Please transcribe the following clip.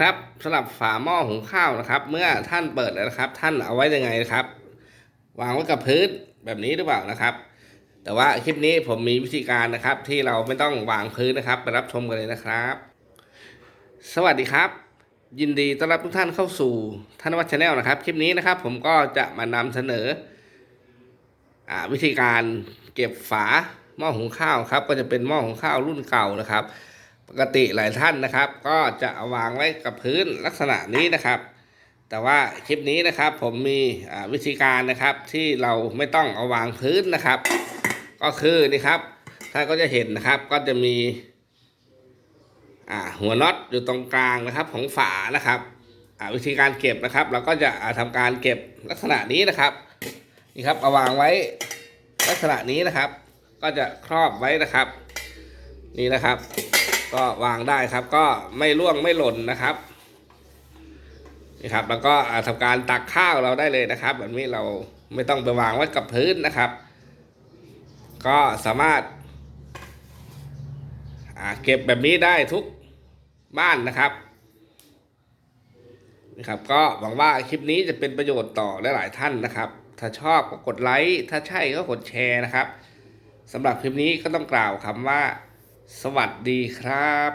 ครับสำหรับฝาหม้อหุงข้าวนะครับ เมื่อท่านเปิดแล้วนะครับ ท่านเอาไว้ยังไงนะครับ วางไว้กับพื้นแบบนี้หรือเปล่านะครับ แต่ว่าคลิปนี้ผมมีวิธีการนะครับ ที่เราไม่ต้องวางพื้นนะครับไปรับชมกันเลยนะครับ สวัสดีครับ ยินดีต้อนรับทุกท่านเข้าสู่ท่านวัชาแนลนะครับ คลิปนี้นะครับ ผมก็จะมานำเสนออวิธีการเก็บฝาหม้อหุงข้าวครับ ก็จะเป็นหม้อหุงข้าวรุ่นเก่านะครับ ปกติหลายท่านนะครับ ก็จะเอาวางไว้กับพื้นลักษณะนี้นะครับ แต่ว่าคลิปนี้นะครับผมมีวิธีการนะครับที่เราไม่ต้องเอาวางพื้นนะครับ ก็คือนี่ครับท่านก็จะเห็นนะครับก็จะมีหัวน็อตอยู่ตรงกลางนะครับของฝานะครับวิธีการเก็บนะครับ เราก็จะอ่าทำการเก็บลักษณะนี้นะครับนี่ครับเอาวางไว้ลักษณะนี้นะครับ ก็จะครอบไว้นะครับ นี่นะครับ ก็วางได้ครับ ก็ไม่ร่วงไม่หล่นนะครับนี่ครับ แล้วก็อ่าทำการตักข้าวเราได้เลยนะครับ แบบนี้เราไม่ต้องไปวางไว้กับพื้นนะครับ ก็สามารถเก็บแบบนี้ได้ทุกบ้านนะครับนะครับ ก็หวังว่าคลิปนี้จะเป็นประโยชน์ต่อหลายๆท่านนะครับ ถ้าชอบก็กดไลค์ถ้าใช่ก็กดแชร์นะครับสำหรับคลิปนี้ก็ต้องกล่าวคำว่า สวัสดีครับ